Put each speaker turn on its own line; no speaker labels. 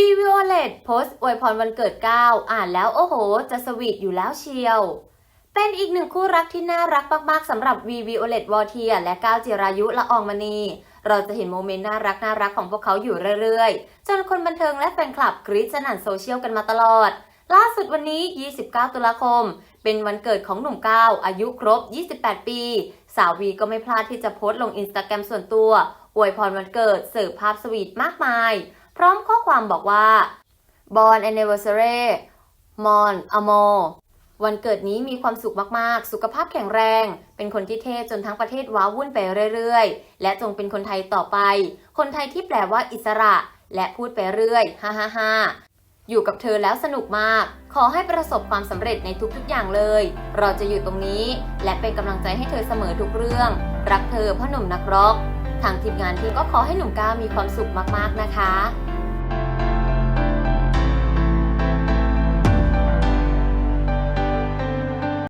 วีวิโอเลตโพสต์อวยพรวันเกิดก้าวอ่านแล้วโอ้โห จะสวีทอยู่แล้วเชียว เป็นอีกหนึ่งคู่รักที่น่ารักมากๆสำหรับวีวิโอเลตวอเทียและก้าวจิรายุละอองมณี เราจะเห็นโมเมนต์น่ารักน่ารักของพวกเขาอยู่เรื่อยๆ จนคนบันเทิงและแฟนคลับกรี๊ดสนั่นโซเชียลกันมาตลอด ล่าสุดวันนี้ 29 ตุลาคม เป็นวันเกิดของหนุ่มก้าวอายุครบ 28 ปี สาววีก็ไม่พลาดที่จะโพสต์ลงอินสตาแกรมส่วนตัวอวยพรวันเกิดเสิร์ฟภาพสวีทมากมาย พร้อมข้อความบอกว่า Born Anniversary Mon Amo วันเกิดนี้มีความสุขมาก ๆ สุขภาพแข็งแรง เป็นคนที่เท่จนทั้งประเทศว้าวุ่นไปเรื่อย ๆ และจงเป็นคนไทยต่อไป คนไทยที่แปลว่าอิสระ และพูดไปเรื่อย ฮ่าฮ่าฮ่าอยู่กับเธอแล้วสนุกมาก ขอให้ประสบความสำเร็จในทุก ๆ อย่างเลย เราจะอยู่ตรงนี้ และเป็นกำลังใจให้เธอเสมอทุกเรื่อง รักเธอพ่อหนุ่มนักร็อก ทางทีมงานทีมก็ขอให้หนุ่มก้าวมีความสุขมากๆนะคะ